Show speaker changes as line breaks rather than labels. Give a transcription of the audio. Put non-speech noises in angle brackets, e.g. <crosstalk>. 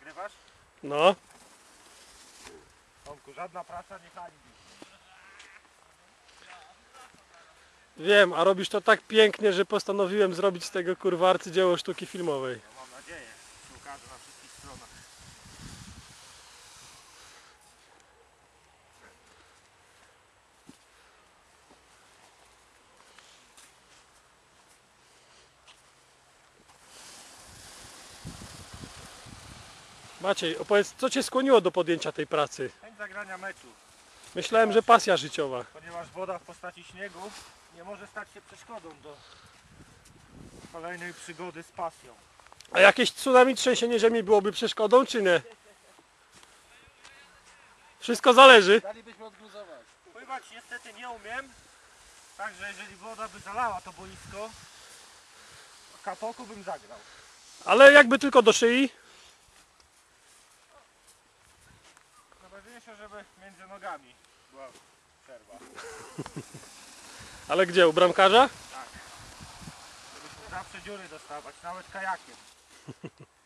Nagrywasz?
No.
Tomku, żadna praca nie hańbi.
Wiem, a robisz to tak pięknie, że postanowiłem zrobić z tego kurwa arcydzieło sztuki filmowej.
No mam nadzieję, się ukaże na wszystkich stronach.
Maciej, opowiedz, co cię skłoniło do podjęcia tej pracy?
Chęć zagrania meczu,
Myślałem, że pasja życiowa.
ponieważ woda w postaci śniegu nie może stać się przeszkodą do kolejnej przygody z pasją.
A jakieś tsunami, trzęsienie ziemi byłoby przeszkodą, czy nie? Wszystko zależy.
Dalibyśmy odgruzować.
Pływać niestety nie umiem, także jeżeli woda by zalała to boisko, kapoku bym zagrał.
Ale jakby tylko do szyi.
Najważniejsze, żeby między nogami była przerwa. <laughs>
Ale gdzie? U bramkarza?
Żebyśmy zawsze dziury dostawać, nawet kajakiem. <laughs>